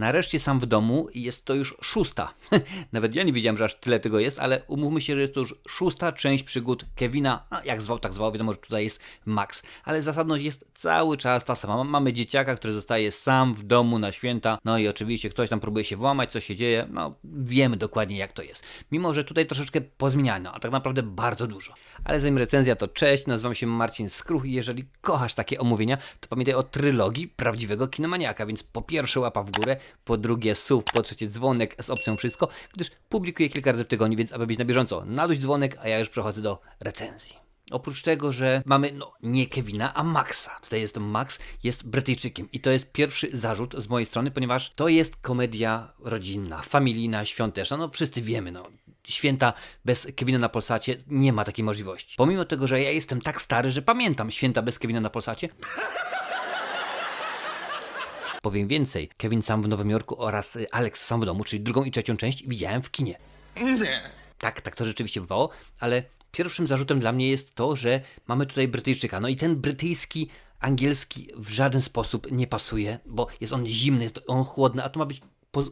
nareszcie sam w domu i jest to już szósta. Nawet ja nie wiedziałem, że aż tyle tego jest, ale umówmy się, że jest to już szósta część przygód Kevina. No, jak zwał, tak zwał, wiadomo, że tutaj jest Max. Ale zasadność jest cały czas ta sama. Mamy dzieciaka, który zostaje sam w domu na święta. No i oczywiście ktoś tam próbuje się włamać, co się dzieje. No, wiemy dokładnie jak to jest. Mimo, że tutaj troszeczkę pozmieniano, a tak naprawdę bardzo dużo. Ale zanim recenzja, to cześć, nazywam się Marcin Skruch i jeżeli kochasz takie omówienia, to pamiętaj o trylogii prawdziwego kinomaniaka, więc po pierwsze łapa w górę, po drugie sub, po trzecie dzwonek z opcją wszystko, gdyż publikuję kilka razy w tygodniu, więc aby być na bieżąco, naduś dzwonek, a ja już przechodzę do recenzji. Oprócz tego, że mamy no nie Kevina, a Maxa. Tutaj jest Max, jest Brytyjczykiem i to jest pierwszy zarzut z mojej strony, ponieważ to jest komedia rodzinna, familijna, świąteczna. No wszyscy wiemy, no święta bez Kevina na Polsacie nie ma takiej możliwości. Pomimo tego, że ja jestem tak stary, że pamiętam święta bez Kevina na Polsacie. Powiem więcej, Kevin sam w Nowym Jorku oraz y, Alex sam w domu, czyli drugą i trzecią część widziałem w kinie. Tak, tak to rzeczywiście bywało, ale pierwszym zarzutem dla mnie jest to, że mamy tutaj Brytyjczyka. No i ten brytyjski, angielski w żaden sposób nie pasuje, bo jest on zimny, jest on chłodny, a to ma być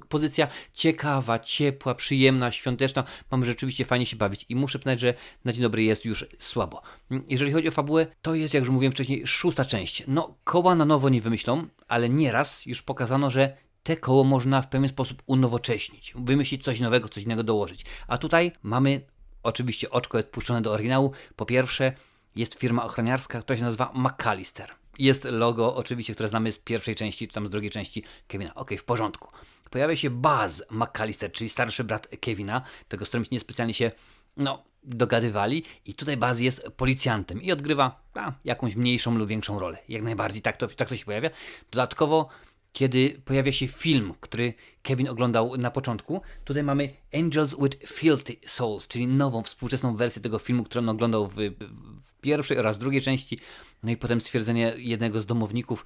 pozycja ciekawa, ciepła, przyjemna, świąteczna. Mamy rzeczywiście fajnie się bawić i muszę przyznać, że na dzień dobry jest już słabo. Mm, Jeżeli chodzi o fabułę, to jest, jak już mówiłem wcześniej, szósta część. No, koła na nowo nie wymyślą, ale nieraz już pokazano, że te koło można w pewien sposób unowocześnić, wymyślić coś nowego, coś innego dołożyć. A tutaj mamy, oczywiście oczko jest puszczone do oryginału. Po pierwsze, jest firma ochroniarska, która się nazywa McAllister. Jest logo, oczywiście, które znamy z pierwszej części, czy tam z drugiej części Kevina. Okej, w porządku. Pojawia się Buzz McAllister, czyli starszy brat Kevina, tego z którym niespecjalnie się, no, dogadywali. I tutaj Buzz jest policjantem i odgrywa a, jakąś mniejszą lub większą rolę. Jak najbardziej tak to, tak to się pojawia. Dodatkowo kiedy pojawia się film, który Kevin oglądał na początku. Tutaj mamy Angels with Filthy Souls, czyli nową, współczesną wersję tego filmu, którą on oglądał w pierwszej oraz drugiej części. No i potem stwierdzenie jednego z domowników,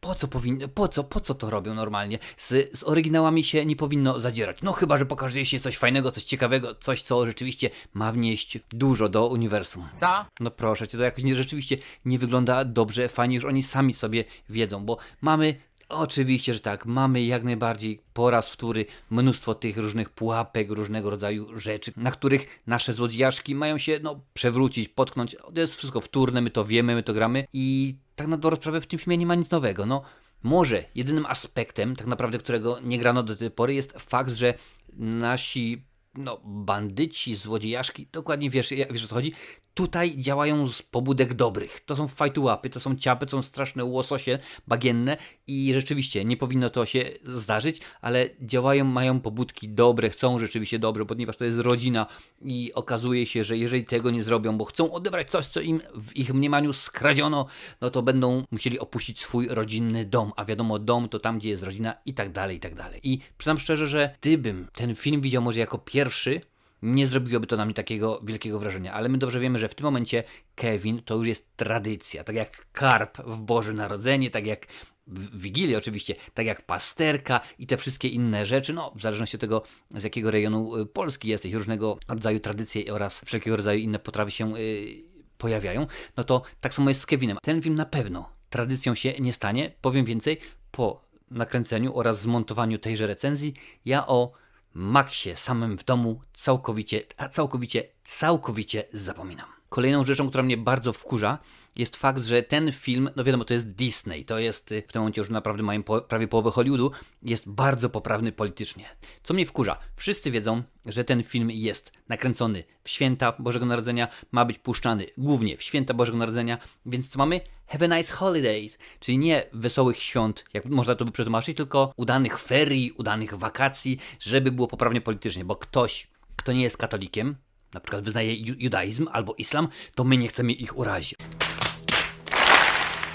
po co powinno, po co, po co to robią normalnie? Z, z oryginałami się nie powinno zadzierać. No chyba, że pokazuje się coś fajnego, coś ciekawego, coś, co rzeczywiście ma wnieść dużo do uniwersum. Co? No proszę cię, to jakoś nie, rzeczywiście nie wygląda dobrze, fajnie, już oni sami sobie wiedzą, bo mamy Oczywiście, że tak. Mamy jak najbardziej po raz wtóry mnóstwo tych różnych pułapek, różnego rodzaju rzeczy, na których nasze złodziejaszki mają się no, przewrócić, potknąć. To jest wszystko wtórne, my to wiemy, my to gramy i tak na dobrą sprawę w tym filmie nie ma nic nowego. No, może jedynym aspektem, tak naprawdę, którego nie grano do tej pory, jest fakt, że nasi no, bandyci, złodziejaszki, dokładnie wiesz, wiesz o co chodzi, tutaj działają z pobudek dobrych. To są fajtułapy, to są ciapy, to są straszne łososie bagienne i rzeczywiście nie powinno to się zdarzyć, ale działają, mają pobudki dobre, chcą rzeczywiście dobrze, ponieważ to jest rodzina i okazuje się, że jeżeli tego nie zrobią, bo chcą odebrać coś, co im w ich mniemaniu skradziono, no to będą musieli opuścić swój rodzinny dom, a wiadomo, dom to tam, gdzie jest rodzina i tak dalej, i tak dalej. I przyznam szczerze, że gdybym ten film widział może jako pierwszy, nie zrobiłoby to na mnie takiego wielkiego wrażenia, ale my dobrze wiemy, że w tym momencie Kevin to już jest tradycja, tak jak karp w Boże Narodzenie, tak jak w Wigilię oczywiście, tak jak pasterka i te wszystkie inne rzeczy, no w zależności od tego z jakiego rejonu y, Polski jesteś, różnego rodzaju tradycje oraz wszelkiego rodzaju inne potrawy się y, pojawiają, no to tak samo jest z Kevinem. Ten film na pewno tradycją się nie stanie, powiem więcej, po nakręceniu oraz zmontowaniu tejże recenzji ja o Maxie samym w domu całkowicie, a całkowicie, całkowicie zapominam. Kolejną rzeczą, która mnie bardzo wkurza, jest fakt, że ten film, no wiadomo, to jest Disney, to jest y, w tym momencie już naprawdę mają po, prawie połowę Hollywoodu, jest bardzo poprawny politycznie. Co mnie wkurza? Wszyscy wiedzą, że ten film jest nakręcony w święta Bożego Narodzenia, ma być puszczany głównie w święta Bożego Narodzenia, więc co mamy? Have a nice holidays, czyli nie wesołych świąt, jak można to by przetłumaczyć, tylko udanych ferii, udanych wakacji, żeby było poprawnie politycznie, bo ktoś, kto nie jest katolikiem, na przykład wyznaje ju- judaizm albo islam, to my nie chcemy ich urazić.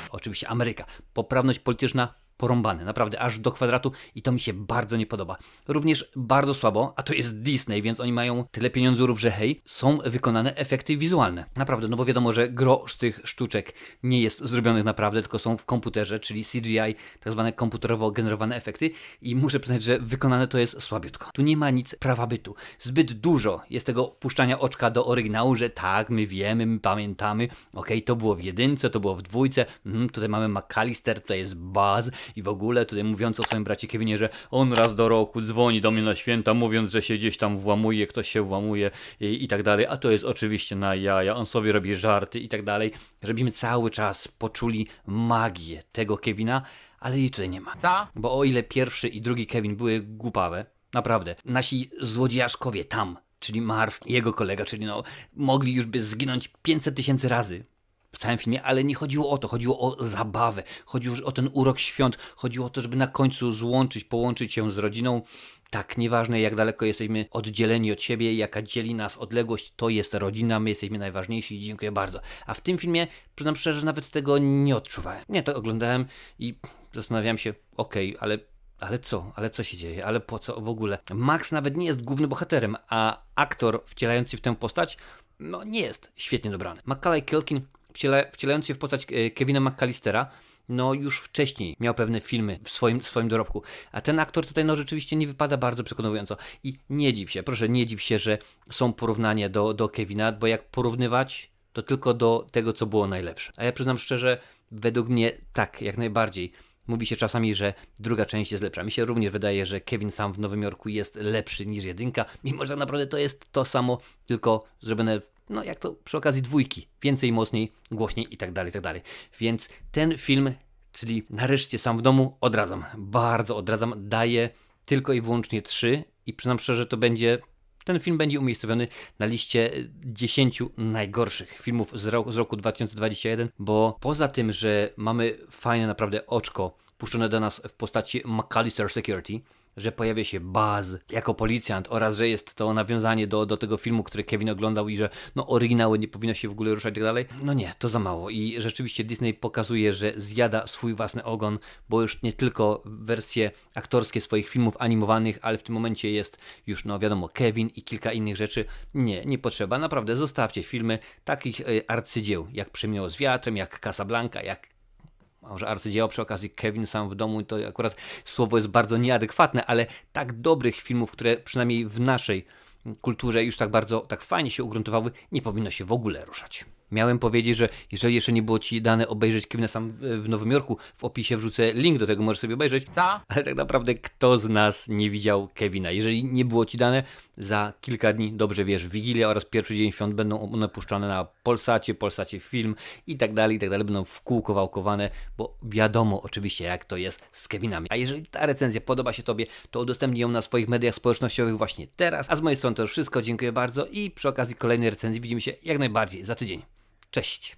Oczywiście Ameryka. Poprawność polityczna porąbane, naprawdę aż do kwadratu i to mi się bardzo nie podoba. Również bardzo słabo, a to jest Disney, więc oni mają tyle pieniądzurów, że hej, są wykonane efekty wizualne. Naprawdę, no bo wiadomo, że gro z tych sztuczek nie jest zrobionych naprawdę, tylko są w komputerze, czyli CGI, tak zwane komputerowo generowane efekty i muszę przyznać, że wykonane to jest słabiutko. Tu nie ma nic prawa bytu. Zbyt dużo jest tego puszczania oczka do oryginału, że tak, my wiemy, my pamiętamy, okej, to było w jedynce, to było w dwójce, mhm, tutaj mamy McAllister, tutaj jest Buzz, i w ogóle tutaj mówiąc o swoim bracie Kevinie, że on raz do roku dzwoni do mnie na święta, mówiąc, że się gdzieś tam włamuje, ktoś się włamuje i, i tak dalej, a to jest oczywiście na jaja, on sobie robi żarty i tak dalej, żebyśmy cały czas poczuli magię tego Kevina, ale jej tutaj nie ma. Co? Bo o ile pierwszy i drugi Kevin były głupawe, naprawdę, nasi złodziejaszkowie tam, czyli Marv i jego kolega, czyli no, mogli już by zginąć 500 tysięcy razy w całym filmie, ale nie chodziło o to, chodziło o zabawę, chodziło o ten urok świąt, chodziło o to, żeby na końcu złączyć, połączyć się z rodziną. Tak, nieważne jak daleko jesteśmy oddzieleni od siebie, jaka dzieli nas odległość, to jest rodzina, my jesteśmy najważniejsi i dziękuję bardzo. A w tym filmie, przyznam szczerze, nawet tego nie odczuwałem. Nie, to oglądałem i zastanawiałem się, okej, ale ale co? Ale co się dzieje? Ale po co w ogóle? Max nawet nie jest głównym bohaterem, a aktor wcielający w tę postać, no nie jest świetnie dobrany. Macaulay Culkin wciela, wcielający się w postać e, Kevina McAllistera, no już wcześniej miał pewne filmy w swoim, w swoim dorobku, a ten aktor tutaj no rzeczywiście nie wypada bardzo przekonująco i nie dziw się, proszę nie dziw się, że są porównania do, do Kevina, bo jak porównywać, to tylko do tego, co było najlepsze. A ja przyznam szczerze, według mnie tak, jak najbardziej. Mówi się czasami, że druga część jest lepsza. Mi się również wydaje, że Kevin sam w Nowym Jorku jest lepszy niż jedynka, mimo że tak naprawdę to jest to samo, tylko zrobione, no jak to przy okazji dwójki. Więcej, mocniej, głośniej i tak dalej, tak dalej. Więc ten film, czyli nareszcie sam w domu, odradzam. Bardzo odradzam. Daję tylko i wyłącznie trzy i przyznam szczerze, to będzie ten film będzie umiejscowiony na liście 10 najgorszych filmów z roku, z roku 2021, bo poza tym, że mamy fajne naprawdę oczko puszczone do nas w postaci McAllister Security, że pojawia się Buzz jako policjant oraz, że jest to nawiązanie do, do tego filmu, który Kevin oglądał i że no oryginały nie powinno się w ogóle ruszać i tak dalej. No nie, to za mało i rzeczywiście Disney pokazuje, że zjada swój własny ogon, bo już nie tylko wersje aktorskie swoich filmów animowanych, ale w tym momencie jest już, no wiadomo, Kevin i kilka innych rzeczy. Nie, nie potrzeba, naprawdę zostawcie filmy takich e, arcydzieł, jak Przemiło z wiatrem, jak Casablanca, jak może arcydzieło przy okazji Kevin sam w domu, to akurat słowo jest bardzo nieadekwatne, ale tak dobrych filmów, które przynajmniej w naszej kulturze już tak bardzo, tak fajnie się ugruntowały, nie powinno się w ogóle ruszać. Miałem powiedzieć, że jeżeli jeszcze nie było Ci dane obejrzeć Kevina sam w, Nowym Jorku, w opisie wrzucę link do tego, możesz sobie obejrzeć. Co? Ale tak naprawdę kto z nas nie widział Kevina? Jeżeli nie było Ci dane, za kilka dni, dobrze wiesz, Wigilia oraz pierwszy dzień świąt będą one puszczane na Polsacie, Polsacie Film i tak dalej, i tak dalej. Będą w kółko wałkowane, bo wiadomo oczywiście jak to jest z Kevinami. A jeżeli ta recenzja podoba się Tobie, to udostępnij ją na swoich mediach społecznościowych właśnie teraz. A z mojej strony to już wszystko, dziękuję bardzo i przy okazji kolejnej recenzji widzimy się jak najbardziej za tydzień. Cześć!